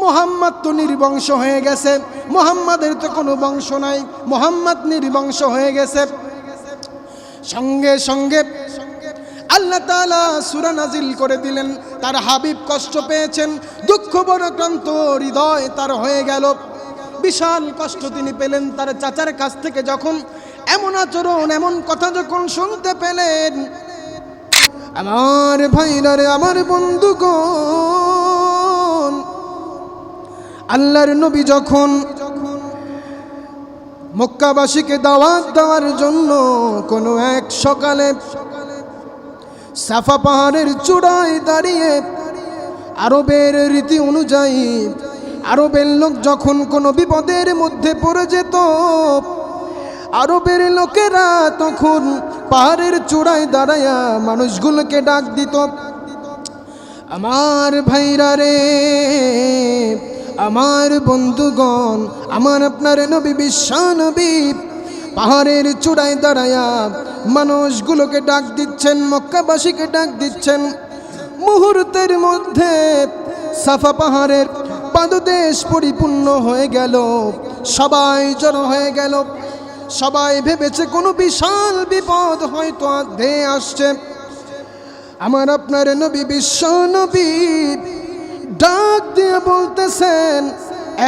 মোহাম্মদ তো নির্বংশ হয়ে গেছে, মোহাম্মদের তো কোনো বংশ নাই, মোহাম্মদ নির্বংশ হয়ে গেছে। সঙ্গে সঙ্গে আল্লাহ তাআলা সূরা নাজিল করে দিলেন, তার হাবিব কষ্ট পেয়েছেন, দুঃখ বরক্রান্ত হৃদয় তার হয়ে গেল। বিশাল কষ্ট তিনি পেলেন তার চাচার কাছ থেকে যখন, এমন আচরণ, এমন কথা যখন শুনতে পেলেন আমার ভাইরা রে আমার বন্ধুগণ, আল্লাহর নবী যখন মক্কাবাসীকে দাওয়াত দেওয়ার জন্য কোনো এক সকালে সাফা পাহাড়ের চূড়ায় দাঁড়িয়ে আরবের রীতি অনুযায়ী আরবের লোক যখন কোনো বিপদের মধ্যে পড়ে যেত আরবের লোকেরা তখন পাহাড়ের চূড়ায় দাঁড়াইয়া মানুষগুলোকে ডাক দিত, আমার ভাইরা রে, আমার বন্ধুগণ, আমার আপনার নবী বিশ্বানবী পাহাড়ের চূড়ায় দাঁড়ায়া মানুষগুলোকে ডাক দিচ্ছেন, মক্কাবাসীকে ডাক দিচ্ছেন। মুহূর্তের মধ্যে সাফা পাহাড়ের পাদদেশ পরিপূর্ণ হয়ে গেল, সবাই জড়ো হয়ে গেল। সবাই ভেবেছে কোনো বিশাল বিপদ হয়তো ধেয়ে আসছে। আমার আপনার নবী বিশ্ব নবী ডাক দিয়ে বলতেছেন,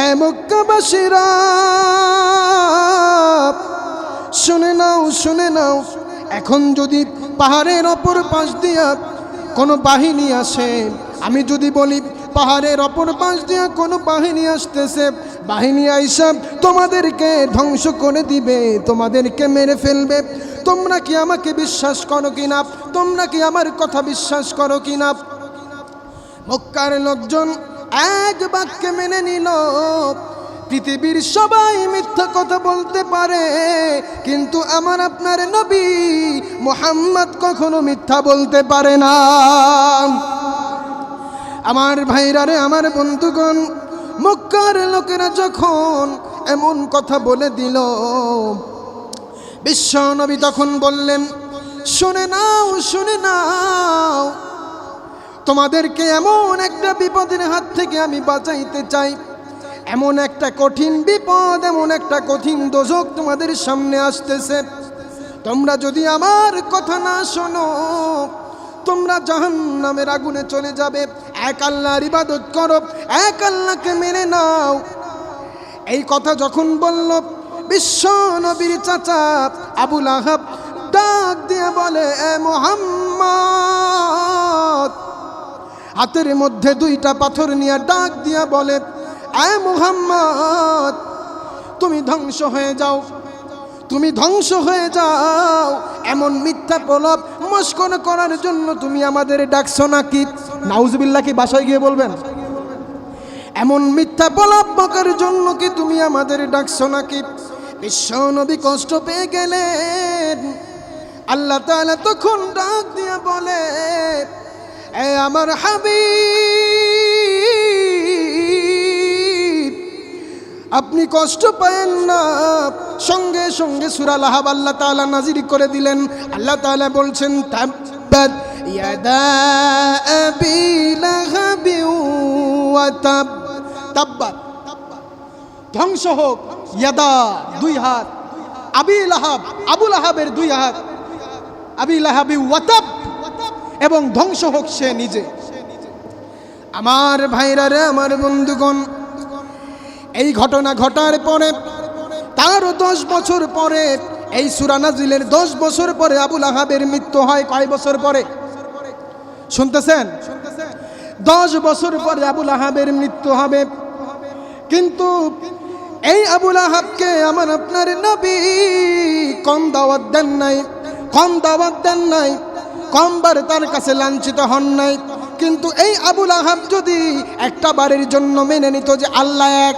এ মক্কাবাসীরা, শুনে নাও শুনে নাও, এখন যদি পাহাড়ের অপর পাশ দিয়া কোনো বাহিনী আসে, আমি যদি বলি পাহাড়ের অপর পাশ দিয়ে কোনো বাহিনী আসতেছে। বাহিনী আইসা তোমাদেরকে ধ্বংস করে দিবে, তোমাদেরকে মেরে ফেলবে। তোমরা কি আমাকে বিশ্বাস করো কিনা? তোমরা কি আমার কথা বিশ্বাস করো কিনা? মক্কার লোকজন এক বাক্যে মেনে নিল, পৃথিবীর সবাই মিথ্যা কথা বলতে পারে, কিন্তু আমার আপনার নবী মোহাম্মদ কখনো মিথ্যা বলতে পারে না। আমার ভাইরা রে, আমার বন্ধুগণ, মক্কার লোকেরা যখন এমন কথা বলে দিল, বিশ্ব নবী তখন বললেন, শুনে নাও শুনে নাও, তোমাদেরকে এমন একটা বিপদের হাত থেকে আমি বাঁচাইতে চাই। এমন একটা কঠিন বিপদ, এমন একটা কঠিন দোজক তোমাদের সামনে আসতেছে। তোমরা যদি আমার কথা না শোনো তোমরা জাহান নামের আগুনে চলে যাবে। এক আল্লাহর ইবাদত করো, এক আল্লাহকে মেনে নাও। এই কথা যখন বলল, বিশ্ব নবীর চাচা আবুল আহাব ডাক দিয়ে বলে, এ মোহাম্মদ! হাতের মধ্যে দুইটা পাথর নিয়ে ডাক দিয়া বলে, এ মোহাম্মদ, তুমি ধ্বংস হয়ে যাও, তুমি ধ্বংস হয়ে যাও। এমন মিথ্যা প্রলাপ মস্কন করার জন্য তুমি আমাদের ডাকছো নাকি? নাউজবিল্লা কি বাসায় গিয়ে বলবেন? এমন মিথ্যা বলাপকার জন্য কি তুমি আমাদের ডাকছো নাকি? বিশ্ব নবী কষ্ট পেয়ে গেলেন। আল্লাহ তখন ডাক দিয়ে বলে, এ আমার হাবিব আপনি কষ্ট পায়েন না। সঙ্গে সঙ্গে সুরা লাহাব আল্লাহ তাআলা নাজির করে দিলেন। আল্লাহ তাআলা বলছেন ইয়াদা ধ্বংস হোক। ইয়াদা, দুই হাত। আবি লাহাব, আবু লাহাবের দুই হাত। আবি লাহাবি ওয়াতাব এবং ধ্বংস হোক সে নিজে। আমার ভাইরা রে, আমার বন্ধুগণ এই ঘটনা ঘটার পরে তারও দশ বছর পরে, এই সুরানাজিলের দশ বছর পরে আবুল আহাবের মৃত্যু হয় কয় বছর পরে? শুনতেছেন? দশ বছর পরে আবুল আহাবের মৃত্যু হবে। কিন্তু এই আবুল আহাবকে আমার আপনার নবী কম দাওয়াত দেন নাই, কম দাওয়াত দেন নাই, কমবার তার কাছে লাঞ্ছিত হন নাই। কিন্তু এই আবুল আহাব যদি একটা বারের জন্য মেনে নিত যে আল্লাহ এক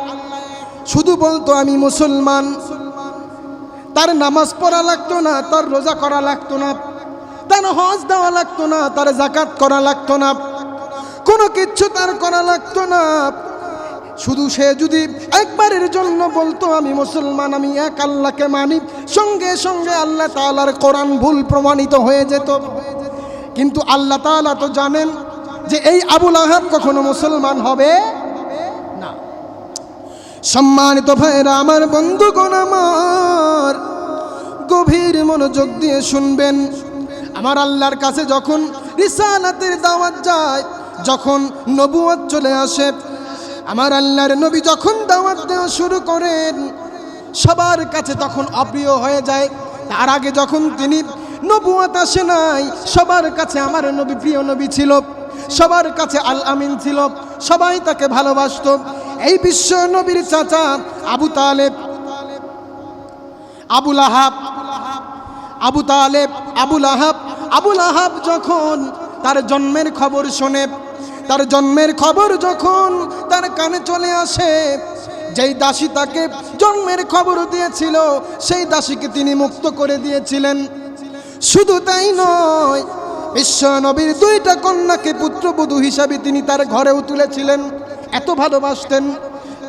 শুধু বলতো আমি মুসলমান। তার নামাজ পড়া লাগতো না, তার রোজা করা লাগতো না, তার হজ দেওয়া লাগতো না, তার জাকাত করা লাগতো না, কোনো কিচ্ছু তার করা লাগতো না। শুধু সে যদি একবারের জন্য বলতো, আমি মুসলমান, আমি এক আল্লাহকে মানি, সঙ্গে সঙ্গে আল্লাহ তাআলার কোরআন ভুল প্রমাণিত হয়ে যেত। কিন্তু আল্লাহ তাআলা তো জানেন যে এই আবুল আহাব কখনো মুসলমান হবে? সম্মানিত ভাইরা আমার বন্ধুগণ আমার, গভীর মনোযোগ দিয়ে শুনবেন। আমার আল্লাহর কাছে যখন রিসালাতের দাওয়াত যায়, যখন নবুয়ত চলে আসে, আমার আল্লাহর নবী যখন দাওয়াত দেওয়া শুরু করেন, সবার কাছে তখন অপ্রিয় হয়ে যায়। তার আগে যখন তিনি নবুয়ত আসে নাই, সবার কাছে আমার নবী প্রিয় নবী ছিল, সবার কাছে আল আমিন ছিল, সবাই তাকে ভালোবাসতো। এই বিশ্ব নবীর চাচা আবু তালেব আবুল আহাব আবু তালেব আবুল আহাব আবুল আহাব যখন তার জন্মের খবর শোনে, তার জন্মের খবর যখন তার কানে চলে আসে, যেই দাসী তাকে জন্মের খবর দিয়েছিল, সেই দাসীকে তিনি মুক্ত করে দিয়েছিলেন। শুধু তাই নয়, বিশ্ব নবীর দুইটা কন্যাকে পুত্রবধূ হিসাবে তিনি তার ঘরেও তুলেছিলেন। এত ভালোবাসতেন।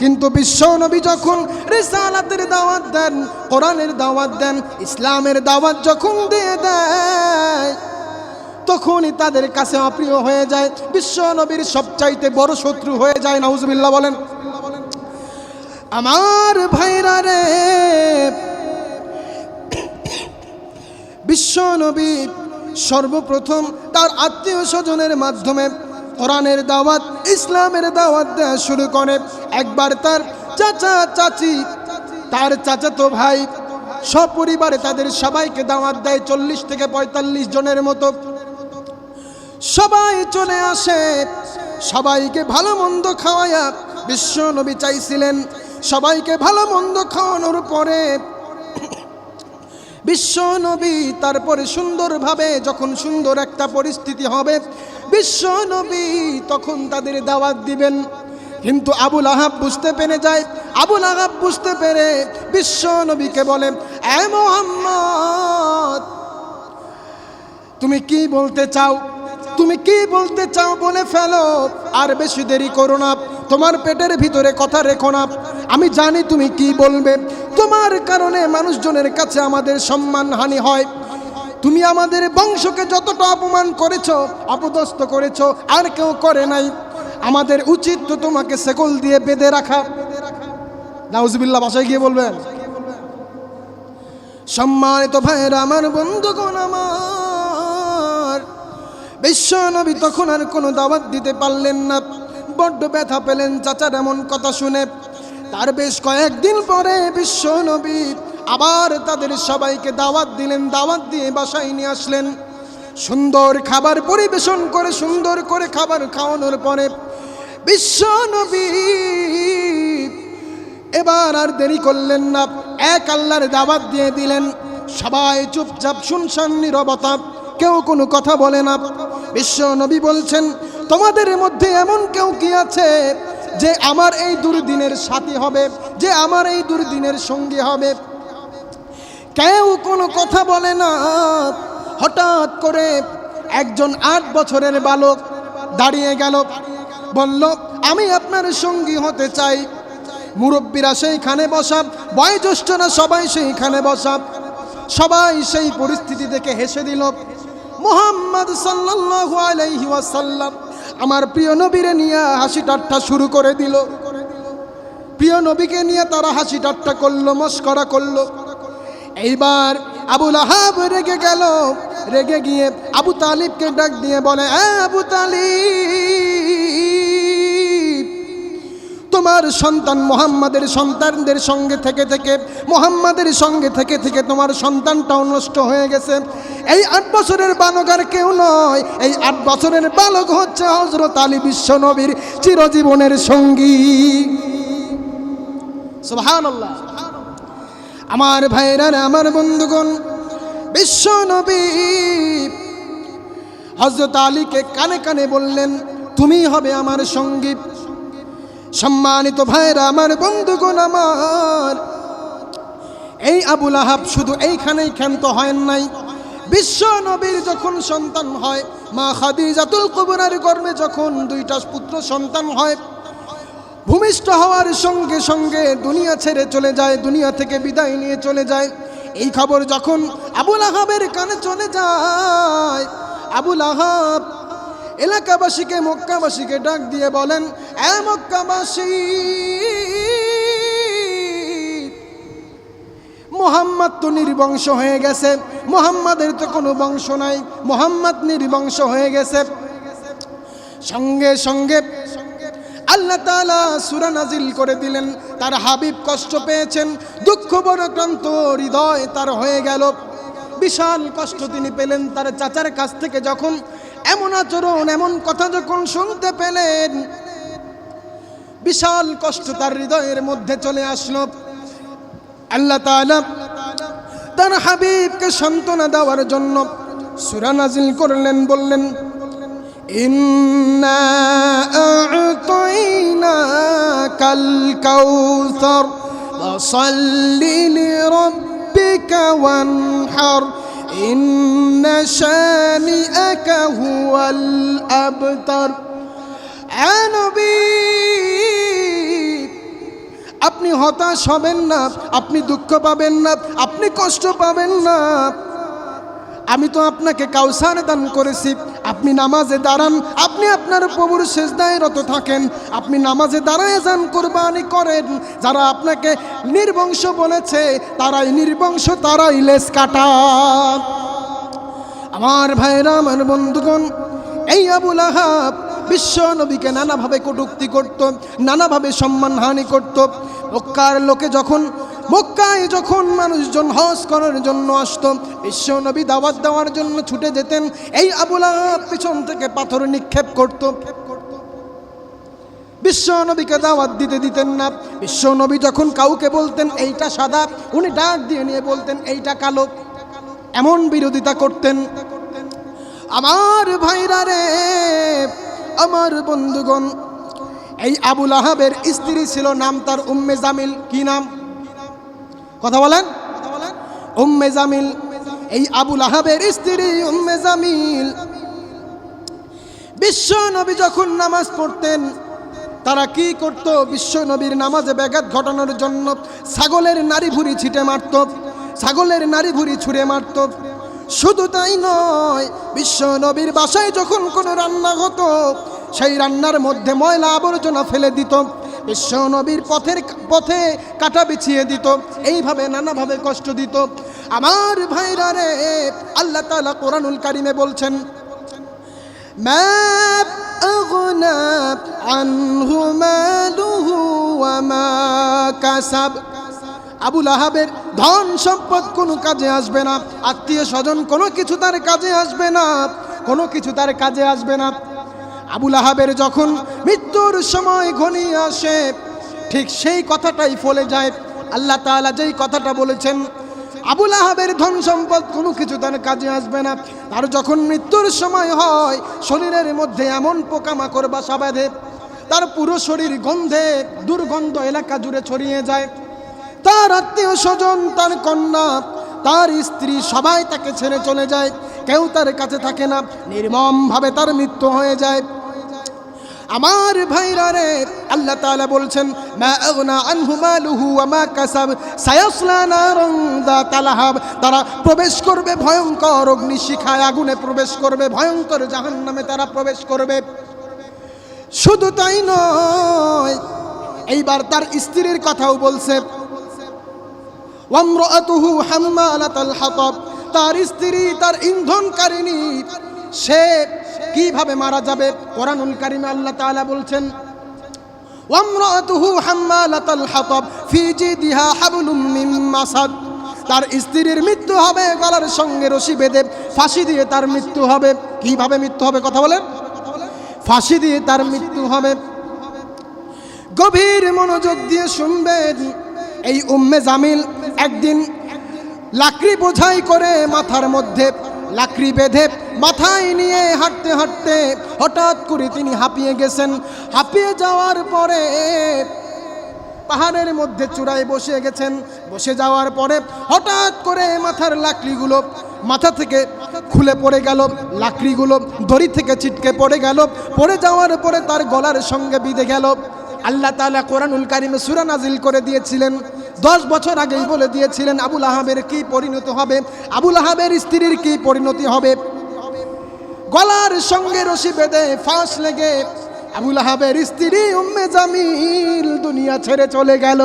কিন্তু বিশ্ব নবী যখন রিসালাতের দাওয়াত দেন, কোরআনের দাওয়াত দেন, ইসলামের দাওয়াত যখন দিয়ে দেয়, তখনই তাদের কাছে অপ্রিয় হয়ে যায়, বিশ্ব নবীর সবচাইতে বড় শত্রু হয়ে যায়, নাউজুবিল্লাহ বলেন। আমার ভাইরা রে, বিশ্ব নবী সর্বপ্রথম তার আত্মীয় স্বজনের মাধ্যমে কোরআনের দাওয়াত, ইসলামের দাওয়াত দেওয়া শুরু করে। একবার তার চাচা, চাচি, তার চাচাতো ভাই, সপরিবারে তাদের সবাইকে দাওয়াত দেয় চল্লিশ থেকে পঁয়তাল্লিশ জনের মতো। সবাই চলে আসে, সবাইকে ভালো মন্দ খাওয়ায়া। বিশ্ব নবী চাইছিলেন সবাইকে ভালো মন্দ খাওয়ানোর পরে বিশ্ব নবী, তারপরে সুন্দরভাবে যখন সুন্দর একটা পরিস্থিতি হবে, বিশ্ব নবী তখন তাদের দাওয়াত দিবেন। কিন্তু আবুল আহাব বুঝতে পেরে যায়, আবুল আহাব বুঝতে পেরে বিশ্ব নবীকে বলে, এ মোহাম্মদ, তুমি কি বলতে চাও? তুমি কি বলতে চাও বলে ফেলো, আর বেশি দেরি করো না। তোমার পেটের ভিতরে কথা রেখো না। আমি জানি তুমি কি বলবে। তোমার কারণে মানুষজনের কাছে আমাদের সম্মান হানি হয়। তুমি আমাদের বংশকে যতটা অপমান করেছ, অপদস্থ করেছ, আর কেউ করে নাই। আমাদের উচিত তো তোমাকে সেকল দিয়ে বেঁধে রাখা। নাউজবিল্লা বাসায় গিয়ে বলবেন। সম্মানিত ভাইয়েরা, আমার বন্ধুগণ আমার, বিশ্ব নবী তখন আর কোনো দাওয়াত দিতে পারলেন না। বড্ড ব্যথা পেলেন চাচার এমন কথা শুনে। তার বেশ কয়েকদিন পরে বিশ্ব নবী আবার তাদের সবাইকে দাওয়াত দিলেন, দাওয়াত দিয়ে বাসায় নিয়ে আসলেন। সুন্দর খাবার পরিবেশন করে, সুন্দর করে খাবার খাওয়ানোর পরে বিশ্ব নবী এবার আর দেরি করলেন না, এক আল্লাহর দাওয়াত দিয়ে দিলেন। সবাই চুপচাপ শুনশান, নীরবতা, কেউ কোনো কথা বলে না। বিশ্ব নবী বলছেন, তোমাদের মধ্যে এমন কেউ কি আছে যে আমার এই দুর্দিনের সাথী হবে, যে আমার এই দুর্দিনের সঙ্গী হবে। কেউ কোনো কথা বলে না। হঠাৎ করে একজন আট বছরের বালক দাঁড়িয়ে গেল, বলল, আমি আপনার সঙ্গী হতে চাই। মুরব্বীরা সেইখানে বসা, বয়োজ্যেষ্ঠরা সবাই সেইখানে বসা। সবাই সেই পরিস্থিতি দেখে হেসে দিল। মোহাম্মদ সাল্লাল্লাহু আলাইহি ওয়াসাল্লাম আমার প্রিয় নবীরে নিয়ে হাসি ঠাট্টা শুরু করে দিল। প্রিয় নবীকে নিয়ে তারা হাসি ঠাট্টা করল, মস্করা করল। এইবার আবুল আহাব রেগে গেল। রেগে গিয়ে আবু তালিবকে ডাক দিয়ে বলে আবু তালিব তোমার সন্তান মোহাম্মদের সন্তানদের সঙ্গে থেকে থেকে, মোহাম্মদের সঙ্গে থেকে থেকে তোমার সন্তানটাও নষ্ট হয়ে গেছে। এই আট বছরের বালক আর কেউ নয়। এই আট বছরের বালক হচ্ছে হজরত আলী বিশ্ব নবীর চিরজীবনের সঙ্গী। আমার ভাইরা আমার বন্ধুগণ, বিশ্ব নবী হজরত আলীকে কানে কানে বললেন, তুমি হবে আমার সঙ্গী। সম্মানিত ভাইরা, আমার বন্ধুগণ আমার, এই আবুল আহাব শুধু এইখানেই ক্ষান্ত হয় নাই। বিশ্ব নবীর যখন সন্তান হয়, মা খাদি খাদিজাতুল কুবরার গর্ভে যখন দুইটা পুত্র সন্তান হয়, ভূমিষ্ঠ হওয়ার সঙ্গে সঙ্গে দুনিয়া ছেড়ে চলে যায়, দুনিয়া থেকে বিদায় নিয়ে চলে যায়। এই খবর যখন আবুল আহাবের কানে চলে যায়, আবুল আহাব এলাকাবাসীকে, মক্কাবাসীকে ডাক দিয়ে বলেন মক্কাবাসী। মোহাম্মদ তো নির্বংশ হয়ে গেছে, মোহাম্মদের তো কোনো বংশ নাই, মোহাম্মদ নির্বংশ হয়ে গেছে। সঙ্গে সঙ্গে আল্লাহ তাআলা সূরা নাজিল করে দিলেন, তার হাবিব কষ্ট পেয়েছেন, দুঃখ বড়ক্রান্ত হৃদয় তার হয়ে গেল। বিশাল কষ্ট তিনি পেলেন তার চাচার কাছ থেকে যখন, এমন আচরণ, এমন কথা যখন শুনতে পেলেন বিশাল কষ্ট তার হৃদয়ের মধ্যে চলে আসলো আল্লাহ তাআলা তার হাবিবকে সান্ত্বনা দেওয়ার জন্য সূরা নাজিল করলেন বললেন إنا أعطيناك الكوثر فصل لربك وانحر إن شانئك هو الأبتر يا نبي আপনি হতাশ হবেন না, আপনি দুঃখ পাবেন না, আপনি কষ্ট পাবেন না। আমি তো আপনাকে কাউসার দান করেছি, আপনি নামাজে দাঁড়ান, আপনি আপনার প্রভুর শেষদায় রত থাকেন, আপনি নামাজে দাঁড়ায় যান, কোরবানি করেন। যারা আপনাকে নির্বংশ বলেছে, তারাই নির্বংশ, তারাই লেস কাটা। আমার ভাইরা, আমার বন্ধুগণ, এই আবুল আহাব বিশ্ব নবীকে নানাভাবে কটুক্তি করত, নানাভাবে সম্মানহানি করত। মক্কার লোকে যখন, মক্কায় যখন মানুষজন হজ করার জন্য আসত, বিশ্ব নবী দাওয়াত দেওয়ার জন্য ছুটে যেতেন, এই আবুল পিছন থেকে পাথর নিক্ষেপ করত। বিশ্ব নবীকে দাওয়াত দিতে দিতেন না। বিশ্ব নবী যখন কাউকে বলতেন, এইটা সাদা, উনি ডাক দিয়ে নিয়ে বলতেন, এইটা কালো। এমন বিরোধিতা করতেন। আমার ভাইরা রে আমার বন্ধুগণ, এই আবুল আহাবের স্ত্রী ছিল নাম তার উম্মে জামিল। কি নাম? কথা বলেন। উম্মে জামিল, এই আবুল আহাবের স্ত্রী উম্মে জামিল। বিশ্ব নবী যখন নামাজ পড়তেন, তারা কি করত? বিশ্ব নবীর নামাজে ব্যাঘাত ঘটানোর জন্য ছাগলের নারী ভুড়ি ছিটে মারত, ছাগলের নারী ভুড়ি ছুঁড়ে মারত। শুধু তাই নয় বিশ্ব নবীর বাসায় যখন কোনো রান্না হতো সেই রান্নার মধ্যে ময়লা আবর্জনা ফেলে দিত বিশ্ব নবীর পথের পথে কাটা বিছিয়ে দিত এইভাবে নানাভাবে কষ্ট দিত আমার ভাইরা রে আল্লাহ তাআলা কোরআনুল কারিমে বলছেন ما أغنى عنه ماله وما كسب আবুল আহাবের ধন সম্পদ কোনো কাজে আসবে না, আত্মীয় স্বজন কোনো কিছু তার কাজে আসবে না, কোনো কিছু তার কাজে আসবে না। আবুল আহাবের যখন মৃত্যুর সময় ঘনিয়ে আসে, ঠিক সেই কথাটাই ফলে যায়। আল্লাহ তাআলা যেই কথাটা বলেছেন, আবুল আহাবের ধন সম্পদ কোনো কিছু তার কাজে আসবে না। তার যখন মৃত্যুর সময় হয়, শরীরের মধ্যে এমন পোকামাকড় বাসা বাঁধে, তার পুরো শরীর গন্ধে, দুর্গন্ধ এলাকা জুড়ে ছড়িয়ে যায়। তার আত্মীয় স্বজন, তার কন্যা, তার স্ত্রী সবাই তাকে ছেড়ে চলে যায়। কেউ তার কাছে থাকে না। নির্মমভাবে তার মৃত্যু হয়ে যায়। আমার ভাইরা রে, আল্লাহ তাআলা বলছেন তারা প্রবেশ করবে ভয়ঙ্কর অগ্নিশিখায় আগুনে প্রবেশ করবে, ভয়ঙ্কর জাহান্নামে তারা প্রবেশ করবে। শুধু তাই নয়, এইবার তার স্ত্রীর কথাও বলছে। ওয়ামরাতুহু হাম্মালাতাল হাতাব, তার স্ত্রী, তার ইন্ধনকারিণী, সে কীভাবে মারা যাবে? কোরআনুল কারিমে আল্লাহ তাআলা বলছেন ওয়ামরাতুহু হাম্মালাতাল হাতাব, ফি জিদিহা হাবলুম মিন মাসাদ, তার স্ত্রীর মৃত্যু হবে, গলার সঙ্গে রশি বেঁধে ফাঁসি দিয়ে তার মৃত্যু হবে। কীভাবে মৃত্যু হবে কথা বলেন? ফাঁসি দিয়ে তার মৃত্যু হবে। গভীর মনোযোগ দিয়ে শুনবেন। এই উম্মে জামিল একদিন লাকড়ি বোঝাই করে মাথার মধ্যে লাকড়ি বেঁধে মাথায় নিয়ে হাঁটতে হাঁটতে হঠাৎ করে তিনি হাঁপিয়ে গেছেন। হাঁপিয়ে যাওয়ার পরে পাহাড়ের মধ্যে চূড়ায় বসে গেছেন। বসে যাওয়ার পরে হঠাৎ করে মাথার লাকড়িগুলো মাথা থেকে খুলে পড়ে গেল, লাকড়িগুলো দড়ি থেকে ছিটকে পড়ে গেল, পড়ে যাওয়ার পরে তার গলার সঙ্গে বিঁধে গেল। আল্লাহ তাআলা কোরআনুল কারিমে সূরা নাজিল করে দিয়েছিলেন। দশ বছর আগেই বলে দিয়েছিলেন আবুল আহাবের কি পরিণত হবে? আবুল আহাবের স্ত্রীর কি পরিণতি হবে? গলার সঙ্গে রশি বেঁধে ফাঁস লেগে আবুল আহাবের স্ত্রী উম্মে জামিল দুনিয়া ছেড়ে চলে গেল।